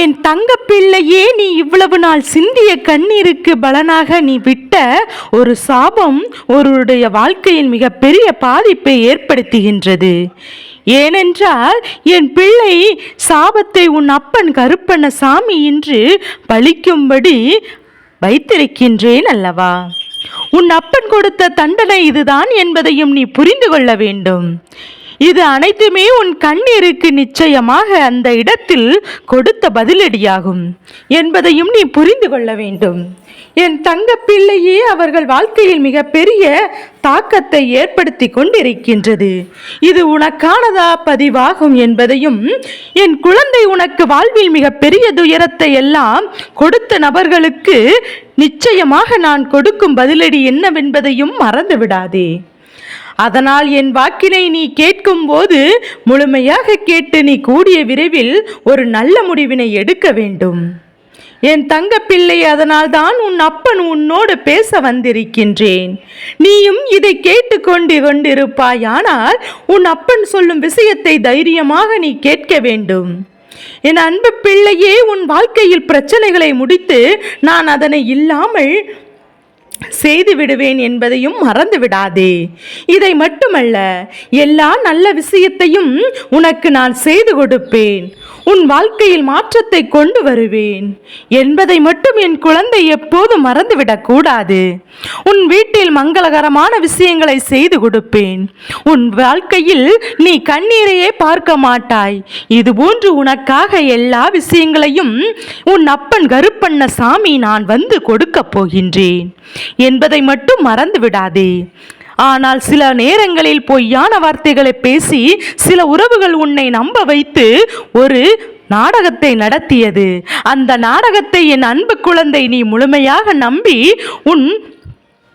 என் தங்க பிள்ளையே நீ இவ்வளவு நாள் சிந்திய கண்ணீருக்கு பலனாக நீ விட்ட ஒரு சாபம் ஒருவருடைய வாழ்க்கையில் மிகப்பெரிய பாதிப்பை ஏற்படுத்துகின்றது. ஏனென்றால் என் பிள்ளை சாபத்தை உன் அப்பன் கருப்பண்ண சாமி இன்று பழிக்கும்படி வைத்திருக்கின்றேன் அல்லவா? உன் அப்பன் கொடுத்த தண்டனை இதுதான் என்பதையும் நீ புரிந்து கொள்ள வேண்டும். இது அனைத்துமே உன் கண்ணீருக்கு நிச்சயமாக அந்த இடத்தில் கொடுத்த பதிலடியாகும் என்பதையும் நீ புரிந்து கொள்ள வேண்டும். என் தங்க பிள்ளையே அவர்கள் வாழ்க்கையில் மிகப்பெரிய தாக்கத்தை ஏற்படுத்தி கொண்டிருக்கின்றது. இது உனக்கானதா பதிவாகும் என்பதையும் என் குழந்தை உனக்கு வாழ்வில் மிகப்பெரிய துயரத்தை எல்லாம் கொடுத்த நபர்களுக்கு நிச்சயமாக நான் கொடுக்கும் பதிலடி என்னவென்பதையும் மறந்து விடாதே அதனால் என் வாக்கினை நீ கேட்கும்போது முழுமையாக கேட்டு நீ கூடிய விரைவில் ஒரு நல்ல முடிவினை எடுக்க வேண்டும். என் தங்க பிள்ளை அதனால்தான் உன் அப்பன் உன்னோடு பேச வந்திருக்கின்றேன். நீயும் இதை கேட்டுக்கொண்டு கொண்டிருப்பாயானால் உன் அப்பன் சொல்லும் விஷயத்தை தைரியமாக நீ கேட்க வேண்டும். என் அன்பு பிள்ளையே உன் வாழ்க்கையில் பிரச்சனைகளை முடித்து நான் அதனை இல்லாமல் செய்து விடுவேன் என்பதையும் மறந்து விடாதே. இதை மட்டுமல்ல எல்லா நல்ல விஷயத்தையும் உனக்கு நான் செய்து கொடுப்பேன். உன் வாழ்க்கையில் மாற்றத்தை கொண்டு வருவேன். என்பதை மட்டும் என் குழந்தை எப்போதும் மறந்துவிடக்கூடாது உன் வீட்டில் மங்களகரமான விஷயங்களை செய்து கொடுப்பேன். உன் வாழ்க்கையில் நீ கண்ணீரையே பார்க்க மாட்டாய். இதுபோன்று உனக்காக எல்லா விஷயங்களையும் உன் அப்பன் கருப்பண்ண சாமி நான் வந்து கொடுக்கப் போகின்றேன். என்பதை மட்டும் மறந்து விடாதே ஆனால் சில நேரங்களில் பொய்யான வார்த்தைகளை பேசி சில உறவுகள் உன்னை நம்ப வைத்து ஒரு நாடகத்தை நடத்தியது. அந்த நாடகத்தை என் அன்பு குழந்தை நீ முழுமையாக நம்பி உன்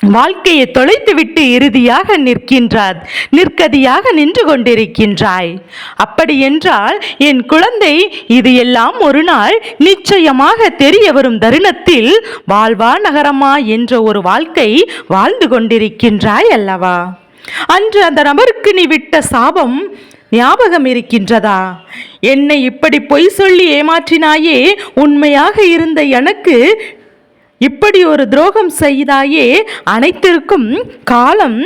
வாழ்க்கையை தொலைத்துவிட்டு இறுதியாக நிற்கின்றார் நிற்கதியாக நின்று கொண்டிருக்கின்றாய். அப்படி என்றால் என் குழந்தை இது எல்லாம் ஒரு நாள் நிச்சயமாக தெரிய வரும் தருணத்தில் வாழ்வா நகரமா என்ற ஒரு வாழ்க்கை வாழ்ந்து கொண்டிருக்கின்றாய் அல்லவா? அன்று அந்த நபருக்கு நீ விட்ட சாபம் ஞாபகம் இருக்கின்றதா? என்னை இப்படி பொய் சொல்லி ஏமாற்றினாயே உண்மையாக இருந்த எனக்கு இப்படி ஒரு துரோகம் செய்தாயே அனைத்திற்கும் காலம்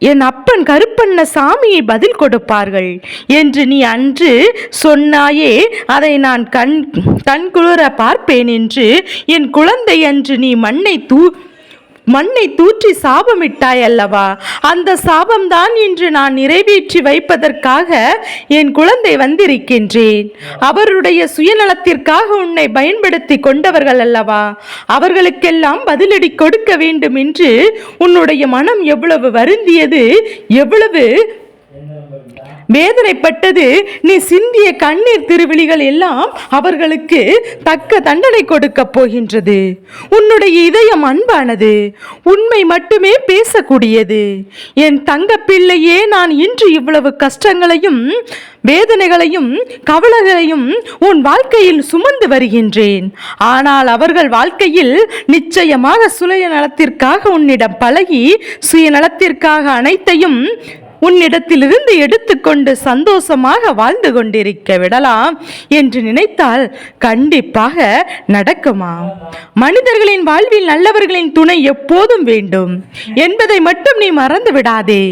என் அப்பன் கருப்பண்ண சாமியை பதில் கொடுப்பார்கள் என்று நீ அன்று சொன்னாயே அதை நான் கண் கண்குளிர பார்ப்பேன் என்று என் குழந்தை அன்று நீ மண்ணை தூ மண்ணை தூற்றி சாபமிட்டாய் அல்லவா? அந்த சாபம்தான் இன்று நான் நிறைவேற்றி வைப்பதற்காக என் குழந்தை வந்திருக்கின்றேன். அவருடைய சுயநலத்திற்காக உன்னை பயன்படுத்தி கொண்டவர்கள் அல்லவா? அவர்களுக்கெல்லாம் பதிலடி கொடுக்க வேண்டும் என்று உன்னுடைய மனம் எவ்வளவு வருந்தியது எவ்வளவு வேதனைப்பட்டது. நீ சிந்திய கண்ணீர் திருவிழிகள் எல்லாம் அவர்களுக்கு தக்க தண்டனை கொடுக்க போகின்றது. உன்னுடைய இதயம் அன்பானது. உண்மை மட்டுமே பேசக்கூடியது. என் தங்க பிள்ளையே நான் இன்று இவ்வளவு கஷ்டங்களையும் வேதனைகளையும் கவலைகளையும் உன் வாழ்க்கையில் சுமந்து வருகின்றேன். ஆனால் அவர்கள் வாழ்க்கையில் நிச்சயமாக சுயநலத்திற்காக உன்னிடம் பழகி சுயநலத்திற்காக அனைத்தையும் உன்னிடத்திலிருந்து எடுத்துக்கொண்டு சந்தோஷமாக வாழ்ந்து கொண்டிருக்க விடலாம் என்று நினைத்தால் கண்டிப்பாக நடக்குமா? மனிதர்களின் வாழ்வில் நல்லவர்களின் துணை எப்போதும் வேண்டும். என்பதை மட்டும் நீ மறந்து விடாதே.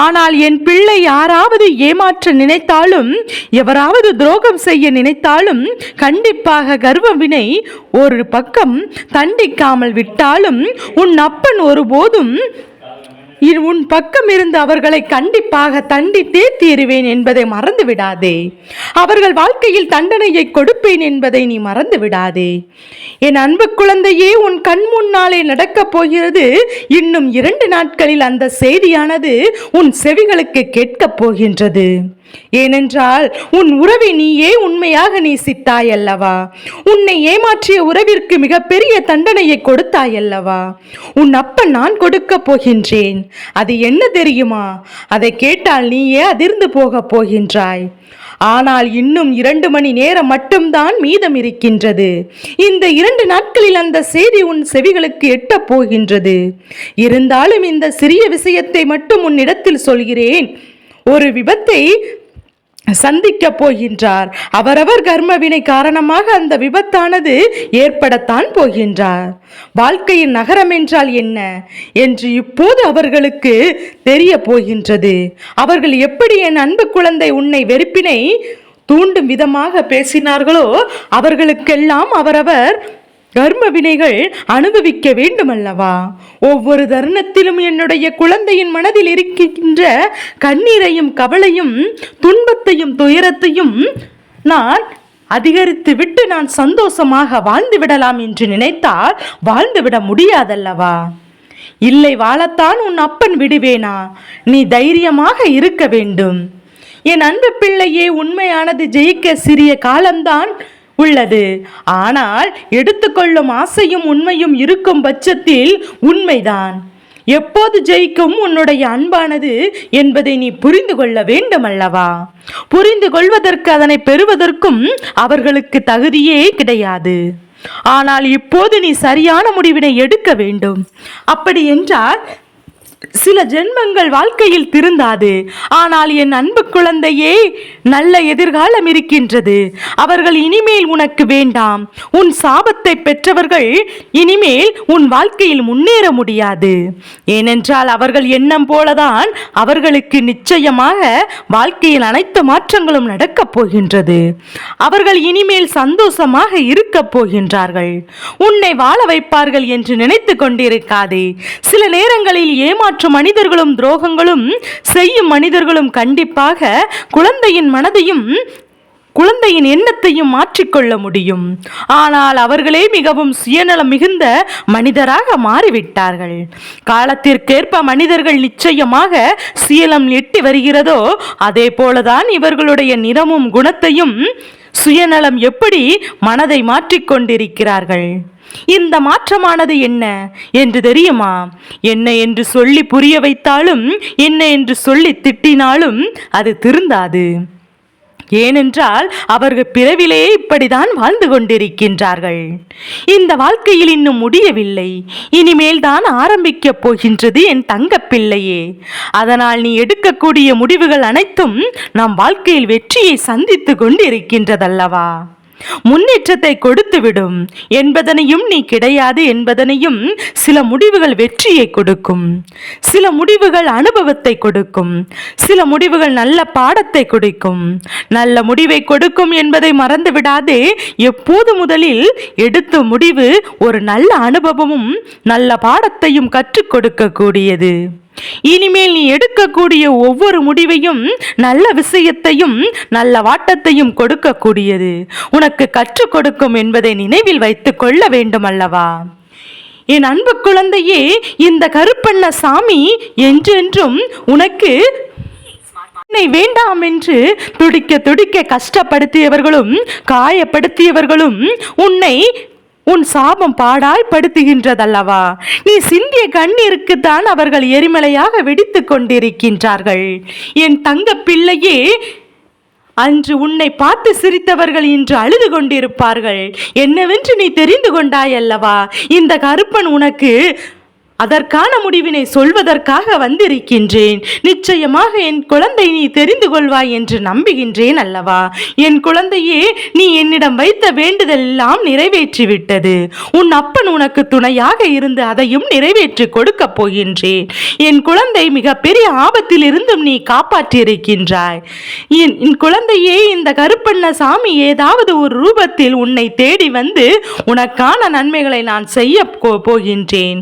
ஆனால் என் பிள்ளை யாராவது ஏமாற்ற நினைத்தாலும் எவராவது துரோகம் செய்ய நினைத்தாலும் கண்டிப்பாக கர்வவினை ஒரு பக்கம் தண்டிக்காமல் விட்டாலும் உன் அப்பன் ஒருபோதும் உன் பக்கம் இருந்து அவர்களை கண்டிப்பாக தண்டித்தே தீருவேன் என்பதை மறந்து விடாதே அவர்கள் வாழ்க்கையில் தண்டனையை கொடுப்பேன் என்பதை நீ மறந்து விடாதே என் அன்பு குழந்தையே உன் கண் முன்னாலே நடக்கப் போகிறது. இன்னும் இரண்டு நாட்களில் அந்த செய்தியானது உன் செவிகளுக்கு கேட்கப் போகின்றது. ஏனென்றால் உன் உறவை நீயே உண்மையாக நேசித்தாய் அல்லவா உன்னை ஏமாற்றிய உறவிற்கு மிகப்பெரிய தண்டனையை கொடுத்தாய் அல்லவா உன் அப்பன் நான் கொடுக்கப் போகின்றேன். அது என்ன தெரியுமா? அதை கேட்டால் நீயே அதிர்ந்து போகப் போகின்றாய். ஆனால் இன்னும் இரண்டு மணி நேரம் மட்டும்தான் மீதம் இருக்கின்றது. இந்த இரண்டு நாட்களில் அந்த செய்தி உன் செவிகளுக்கு எட்டப் போகின்றது. இருந்தாலும் இந்த சிறிய விஷயத்தை மட்டும் உன்னிடத்தில் சொல்கிறேன். ஒரு விபத்தை சந்திக்க போகின்றார். அவரவர் கர்மவினை காரணமாக அந்த விபத்தானது ஏற்படத்தான் போகின்றார். வாழ்க்கையின் நகரம் என்றால் என்ன என்று இப்போது அவர்களுக்கு தெரிய போகின்றது. அவர்கள் எப்படி என் அன்பு குழந்தை உன்னை வெறுப்பினை தூண்டும் விதமாக பேசினார்களோ அவர்களுக்கெல்லாம் அவரவர் கர்ம வினைகள் அனுபவிக்க வேண்டுமல்லவா? ஒவ்வொரு தருணத்திலும் என்னுடைய குழந்தையின் மனதில் இருக்கின்ற கண்ணீரையும் கவலையும் துன்பத்தையும் துயரத்தையும் நான் அதிகரித்து விட்டு நான் சந்தோஷமாக வாழ்ந்து விடலாம் என்று நினைத்தால் வாழ்ந்துவிட முடியாதல்லவா? இல்லை வாழத்தான் உன் அப்பன் விடுவேனா? நீ தைரியமாக இருக்க வேண்டும். என் அன்பு பிள்ளையே உண்மையானது ஜெயிக்க சிறிய காலம்தான் உள்ளது. ஆனால் எடுத்துக்கொள்ளும் ஆசையும் உண்மையும் இருக்கும் பட்சத்தில் உண்மைதான். எப்போது ஜெயிக்கும் உன்னுடைய அன்பானது என்பதை நீ புரிந்து கொள்ள வேண்டும் அல்லவா புரிந்து கொள்வதற்கு அதனை பெறுவதற்கும் அவர்களுக்கு தகுதியே கிடையாது. ஆனால் இப்போது நீ சரியான முடிவினை எடுக்க வேண்டும். அப்படி என்றால் சில ஜென்மங்கள் வாழ்க்கையில் திருந்தாது. ஆனால் என் அன்பு குழந்தையே நல்ல எதிர்காலம் இருக்கின்றது. அவர்கள் இனிமேல் உனக்கு வேண்டாம். உன் சாபத்தை பெற்றவர்கள் இனிமேல் உன் வாழ்க்கையில் முன்னேற முடியாது. ஏனென்றால் அவர்கள் எண்ணம் போலதான் அவர்களுக்கு நிச்சயமாக வாழ்க்கையில் அனைத்து மாற்றங்களும் நடக்கப் போகின்றது. அவர்கள் இனிமேல் சந்தோஷமாக இருக்கப் போகின்றார்கள். உன்னை வாழ வைப்பார்கள் என்று நினைத்து கொண்டிருக்காதே. சில நேரங்களில் ஏமாற்ற மனிதர்களும் துரோகங்களும் செய்யும் மனிதர்களும் கண்டிப்பாக குழந்தையின் மனதையும் குழந்தையின் எண்ணத்தையும் மாற்றிக்கொள்ள முடியும். ஆனால் அவர்களே மிகவும் சுயநலம் மிகுந்த மனிதராக மாறிவிட்டார்கள். காலத்திற்கேற்ப மனிதர்கள் நிச்சயமாக சுயலம் எட்டி வருகிறதோ அதே போலதான் இவர்களுடைய நிறமும் குணத்தையும் சுயநலம் எப்படி மனதை மாற்றிக்கொண்டிருக்கிறார்கள் இந்த மாற்றமானது என்ன என்று தெரியுமா? என்ன என்று சொல்லி புரிய வைத்தாலும் என்ன என்று சொல்லி திட்டினாலும் அது திருந்தாது. ஏனென்றால் அவர்கள் பிறவிலேயே இப்படிதான் வாழ்ந்து கொண்டிருக்கின்றார்கள். இந்த வாழ்க்கையில் இன்னும் முடியவில்லை. இனிமேல் தான் ஆரம்பிக்கப் போகின்றது என் தங்கப்பிள்ளையே. அதனால் நீ எடுக்கக்கூடிய முடிவுகள் அனைத்தும் நம் வாழ்க்கையில் வெற்றியை சந்தித்து கொண்டிருக்கின்றதல்லவா? முன்னேற்றத்தை கொடுத்துவிடும். என்பதனையும் நீ கிடையாது என்பதனையும் சில முடிவுகள் வெற்றியை கொடுக்கும். சில முடிவுகள் அனுபவத்தை கொடுக்கும். சில முடிவுகள் நல்ல பாடத்தை கொடுக்கும். நல்ல முடிவை கொடுக்கும் என்பதை மறந்து விடாதே எப்போது முதலில் எடுத்த முடிவு ஒரு நல்ல அனுபவமும் நல்ல பாடத்தையும் கற்றுக் கொடுக்கக்கூடியது. இனிமேல் நீ எடுக்கக்கூடிய ஒவ்வொரு முடிவையும் நல்ல விஷயத்தையும் நல்ல வாட்டத்தையும் கொடுக்கக்கூடியது. உனக்கு கற்றுக் கொடுக்கும் என்பதை நினைவில் வைத்துக் கொள்ள வேண்டும் அல்லவா என் அன்பு குழந்தையே இந்த கருப்பண்ண சாமி என்றென்றும் உனக்கு உன்னை வேண்டாம் என்று துடிக்க துடிக்க கஷ்டப்படுத்தியவர்களும் காயப்படுத்தியவர்களும் உன்னை உன் சாபம் பாடாய் படுத்துகின்றதல்லவா? நீ சிந்திய கண்ணீருக்குத்தான் அவர்கள் எரிமலையாக வெடித்து கொண்டிருக்கின்றார்கள். என் தங்க பிள்ளையே அன்று உன்னை பார்த்து சிரித்தவர்கள் இன்று அழுது கொண்டிருப்பார்கள். என்னவென்று நீ தெரிந்து கொண்டாய் அல்லவா இந்த கருப்பன் உனக்கு அதற்கான முடிவினை சொல்வதற்காக வந்திருக்கின்றேன். நிச்சயமாக என் குழந்தை நீ தெரிந்து கொள்வாய் என்று நம்புகின்றேன் அல்லவா? என் குழந்தையே நீ என்னிடம் வைத்த வேண்டுதலெல்லாம் நிறைவேற்றிவிட்டது. உன் அப்பன் உனக்கு துணையாக இருந்து அதையும் நிறைவேற்றி கொடுக்கப் போகின்றேன். என் குழந்தை மிகப்பெரிய ஆபத்தில் இருந்தும் நீ காப்பாற்றியிருக்கின்றாய். என் என் குழந்தையே இந்த கருப்பண்ண சாமி ஏதாவது ஒரு ரூபத்தில் உன்னை தேடி வந்து உனக்கான நன்மைகளை நான் செய்ய போ- போகின்றேன்.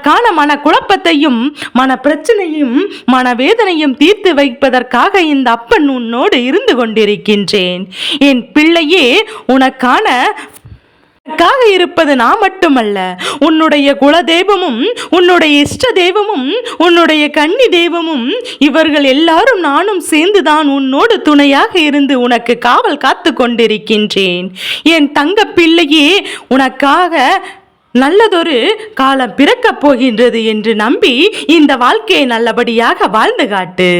உனக்கான மன குழப்பத்தையும் மன பிரச்சனையும் மனவேதனையும் தீர்த்து வைப்பதற்காக இந்த அப்பன் உன்னோடு இருந்து கொண்டிருக்கின்றேன். என் பிள்ளையே உனக்கான உனக்காக இருப்பது நான் மட்டுமல்ல. உன்னுடைய குலதெய்வமும் உன்னுடைய இஷ்ட தெய்வமும் உன்னுடைய கன்னி தெய்வமும் இவர்கள் எல்லாரும் நானும் சேர்ந்துதான் உன்னோடு துணையாக இருந்து உனக்கு காவல் காத்து கொண்டிருக்கின்றேன். என் தங்க பிள்ளையே உனக்காக நல்லதொரு காலம் பிறக்கப் போகின்றது என்று நம்பி இந்த வாழ்க்கையை நல்லபடியாக வாழ்ந்து காட்டு.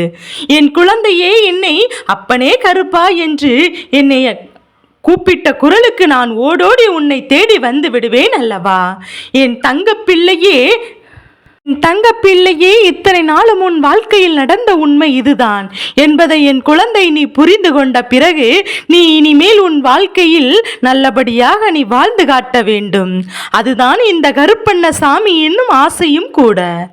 என் குழந்தையே என்னை அப்பனே கருப்பா என்று என்னை கூப்பிட்ட குரலுக்கு நான் ஓடோடி உன்னை தேடி வந்து விடுவேன் அல்லவா? என் தங்க பிள்ளையே தங்க பிள்ளையே இத்தனை நாளும் உன் வாழ்க்கையில் நடந்த உண்மை இதுதான். என்பதை என் குழந்தை நீ புரிந்து கொண்ட பிறகு நீ இனிமேல் உன் வாழ்க்கையில் நல்லபடியாக நீ வாழ்ந்து காட்ட வேண்டும். அதுதான் இந்த கருப்பண்ண சாமி என்னும் ஆசையும் கூட.